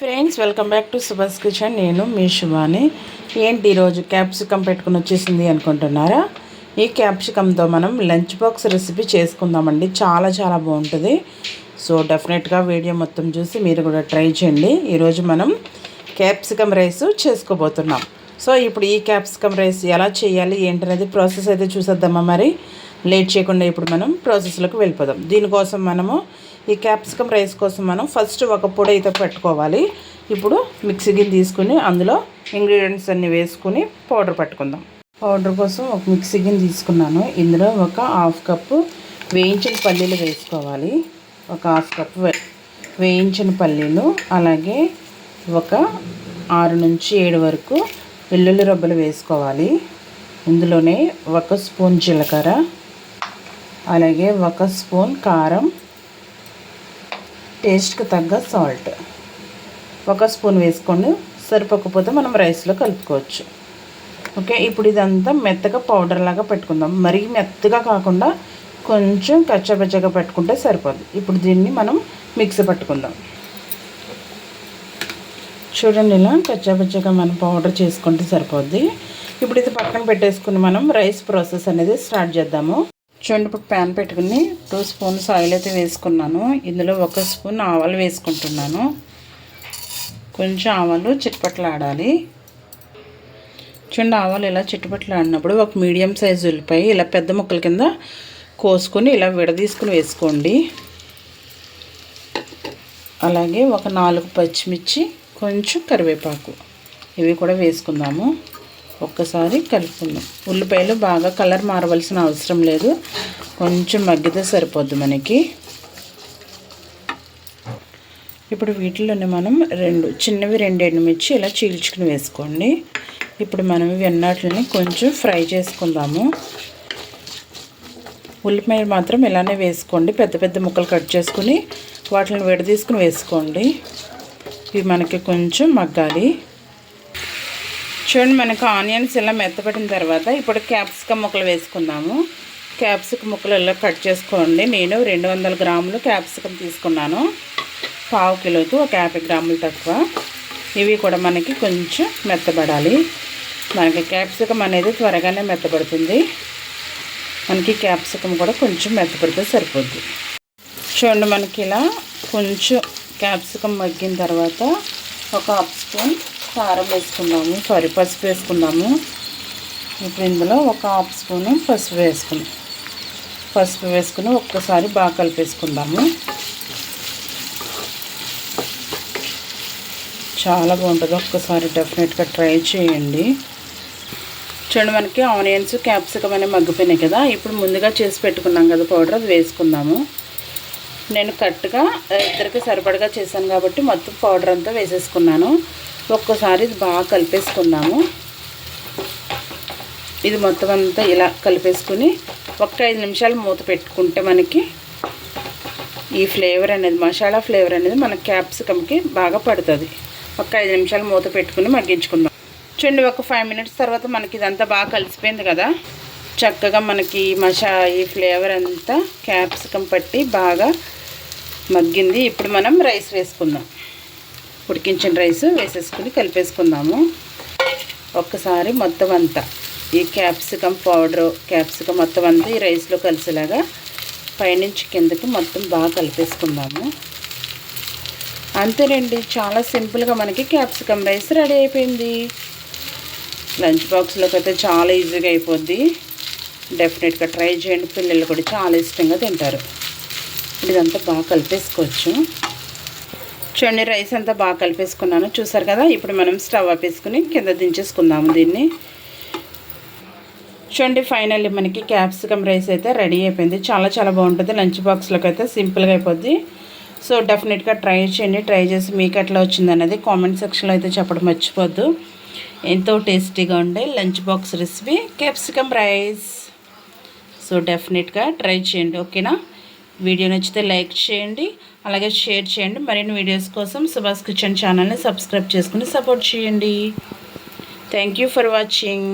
Friends welcome back to Subhash kitchen నేను మీ శుభాని ఏంటి ఈరోజు క్యాప్సికమ్ పెట్టుకుని వచ్చేసింది అనుకుంటున్నారా? ఈ క్యాప్సికమ్తో మనం లంచ్ బాక్స్ రెసిపీ చేసుకుందామండి. చాలా చాలా బాగుంటుంది. సో డెఫినెట్గా వీడియో మొత్తం చూసి మీరు కూడా ట్రై చేయండి. ఈరోజు మనం క్యాప్సికమ్ రైస్ చేసుకోబోతున్నాం. సో ఇప్పుడు ఈ క్యాప్సికమ్ రైస్ ఎలా చేయాలి ఏంటనేది ప్రాసెస్ అయితే చూసేద్దామా మరి? లేట్ చేయకుండా ఇప్పుడు మనం ప్రాసెస్లోకి వెళ్ళిపోదాం. దీనికోసం మనము ఈ క్యాప్సికమ్ రైస్ కోసం మనం ఫస్ట్ ఒక పొడి అయితే పెట్టుకోవాలి. ఇప్పుడు మిక్సీ గిన్నె తీసుకుని అందులో ఇంగ్రీడియంట్స్ అన్నీ వేసుకుని పౌడర్ పెట్టుకుందాం. పౌడర్ కోసం ఒక మిక్సీ గిన్నె తీసుకున్నాను. ఇందులో ఒక హాఫ్ కప్పు వేయించిన పల్లీలు వేసుకోవాలి. ఒక హాఫ్ కప్ వేయించిన పల్లీలు అలాగే ఒక ఆరు నుంచి ఏడు వరకు వెల్లుల్లి రబ్బలు వేసుకోవాలి. ఇందులోనే ఒక స్పూన్ జీలకర్ర అలాగే ఒక స్పూన్ కారం టేస్ట్కి తగ్గ సాల్ట్. ఒక స్పూన్ వేసుకొని సరిపోకపోతే మనం రైస్లో కలుపుకోవచ్చు. ఓకే ఇప్పుడు ఇదంతా మెత్తగా పౌడర్ లాగా పెట్టుకుందాం. మరీ మెత్తగా కాకుండా కొంచెం కచ్చబచ్చగా పెట్టుకుంటే సరిపోదు. ఇప్పుడు దీన్ని మనం మిక్సీ పట్టుకుందాం. చూడండి ఇలా కచ్చాపచ్చగా మనం పౌడర్ చేసుకుంటే సరిపోద్ది. ఇప్పుడు ఇది పక్కన పెట్టేసుకుని మనం రైస్ ప్రాసెస్ అనేది స్టార్ట్ చేద్దాము. చూడండి ఇప్పుడు ప్యాన్ పెట్టుకుని టూ స్పూన్స్ ఆయిల్ అయితే వేసుకున్నాను. ఇందులో ఒక స్పూన్ ఆవాలు వేసుకుంటున్నాను. కొంచెం ఆవాలు చిట్పట్లాడాలి. చూడండి ఆవాలు ఇలా చిట్టుపట్లాడినప్పుడు ఒక మీడియం సైజు ఉల్లిపాయ ఇలా పెద్ద ముక్కల కింద కోసుకొని ఇలా విడదీసుకుని వేసుకోండి. అలాగే ఒక నాలుగు పచ్చిమిర్చి కొంచెం కరివేపాకు. ఇవి కూడా వేసుకుందాము. ఒక్కసారి కలుపుకుందాం. ఉల్లిపాయలు బాగా కలర్ మారవలసిన అవసరం లేదు. కొంచెం మగ్గితే సరిపోద్ది మనకి. ఇప్పుడు వీటిలోనే మనం రెండు చిన్నవి రెండు ఎండుమిర్చి ఇలా చీల్చుకుని వేసుకోండి. ఇప్పుడు మనం ఇవి కొంచెం ఫ్రై చేసుకుందాము. ఉల్లిపాయలు మాత్రం ఇలానే వేసుకోండి. పెద్ద పెద్ద ముక్కలు కట్ చేసుకుని వాటిని విడదీసుకుని వేసుకోండి. ఇవి మనకి కొంచెం మగ్గాలి. చూడండి మనకు ఆనియన్స్ ఇలా మెత్తపడిన తర్వాత ఇప్పుడు క్యాప్సికమ్ ముక్కలు వేసుకుందాము. క్యాప్సికమ్ ముక్కలు ఇలా కట్ చేసుకోండి. నేను రెండు వందల గ్రాములు క్యాప్సికమ్ తీసుకున్నాను. పావు కిలోకి ఒక యాభై గ్రాములు తక్కువ. ఇవి కూడా మనకి కొంచెం మెత్తబడాలి. మనకి క్యాప్సికమ్ అనేది త్వరగానే మెత్తబడుతుంది. మనకి క్యాప్సికమ్ కూడా కొంచెం మెత్తపడితే సరిపోద్ది. చూడండి మనకి ఇలా కొంచెం క్యాప్సికమ్ మగ్గిన తర్వాత ఒక హాఫ్ స్పూన్ కారం వేసుకుందాము సారీ పసుపు వేసుకుందాము. ఇప్పుడు ఇందులో ఒక హాఫ్ స్పూను పసుపు వేసుకుందాం పసుపు వేసుకుని ఒక్కసారి బాగా కలిపేసుకుందాము. చాలా బాగుంటుంది. ఒక్కసారి డెఫినెట్గా ట్రై చేయండి. చూడండి మనకి ఆనియన్స్ క్యాప్సికమ్ అనేవి మగ్గిపోయినాయి కదా. ఇప్పుడు ముందుగా చేసి పెట్టుకున్నాం కదా పౌడర్ అది వేసుకుందాము. నేను కరెక్ట్గా ఇద్దరికి సరిపడగా చేశాను కాబట్టి మొత్తం పౌడర్ అంతా వేసేసుకున్నాను. ఒక్కసారి ఇది బాగా కలిపేసుకున్నాము. ఇది మొత్తం అంతా ఇలా కలిపేసుకుని ఒక ఐదు నిమిషాలు మూత పెట్టుకుంటే మనకి ఈ ఫ్లేవర్ అనేది మసాలా ఫ్లేవర్ అనేది మన క్యాప్సికమ్కి బాగా పడుతుంది. ఒక ఐదు నిమిషాలు మూత పెట్టుకుని మగ్గించుకుందాం. చూడండి ఒక ఫైవ్ మినిట్స్ తర్వాత మనకి ఇదంతా బాగా కలిసిపోయింది కదా. చక్కగా మనకి మసా ఈ ఫ్లేవర్ అంతా క్యాప్సికమ్ పట్టి బాగా మగ్గింది. ఇప్పుడు మనం రైస్ వేసుకుందాం. ఉడికించిన రైస్ వేసేసుకుని కలిపేసుకుందాము. ఒక్కసారి మొత్తం అంతా ఈ క్యాప్సికమ్ పౌడరు క్యాప్సికమ్ మొత్తం అంతా ఈ రైస్లో కలిసేలాగా పైనుంచి కిందకి మొత్తం బాగా కలిపేసుకుందాము. అంతేనండి. చాలా సింపుల్గా మనకి క్యాప్సికమ్ రైస్ రెడీ అయిపోయింది. లంచ్ బాక్స్లోకి అయితే చాలా ఈజీగా అయిపోద్ది. డెఫినెట్గా ట్రై చేయండి. పిల్లలు కూడా చాలా ఇష్టంగా తింటారు. ఇదంతా బాగా కలిపేసుకోవచ్చు. చూడండి రైస్ అంతా బాగా కలిపేసుకున్నాను. చూసారు కదా? ఇప్పుడు మనం స్టవ్ ఆపేసుకుని కింద దించేసుకుందాము దీన్ని. చూడండి ఫైనల్లీ మనకి క్యాప్సికమ్ రైస్ అయితే రెడీ అయిపోయింది. చాలా చాలా బాగుంటుంది. లంచ్ బాక్స్లోకి అయితే సింపుల్గా అయిపోద్ది. సో డెఫినెట్గా ట్రై చేయండి. ట్రై చేసి మీకు ఎట్లా వచ్చిందనేది కామెంట్ సెక్షన్లో అయితే చెప్పడం మర్చిపోద్దు. ఎంతో టేస్టీగా ఉండే lunch box recipe capsicum rice. So డెఫినెట్గా ట్రై చేయండి. ఓకేనా? వీడియో నచ్చితే లైక్ చేయండి అలాగే షేర్ చేయండి. మరిన్ని వీడియోస్ కోసం సుభాష్ కిచెన్ ఛానల్ని సబ్స్క్రైబ్ చేసుకుని సపోర్ట్ చేయండి. Thank for watching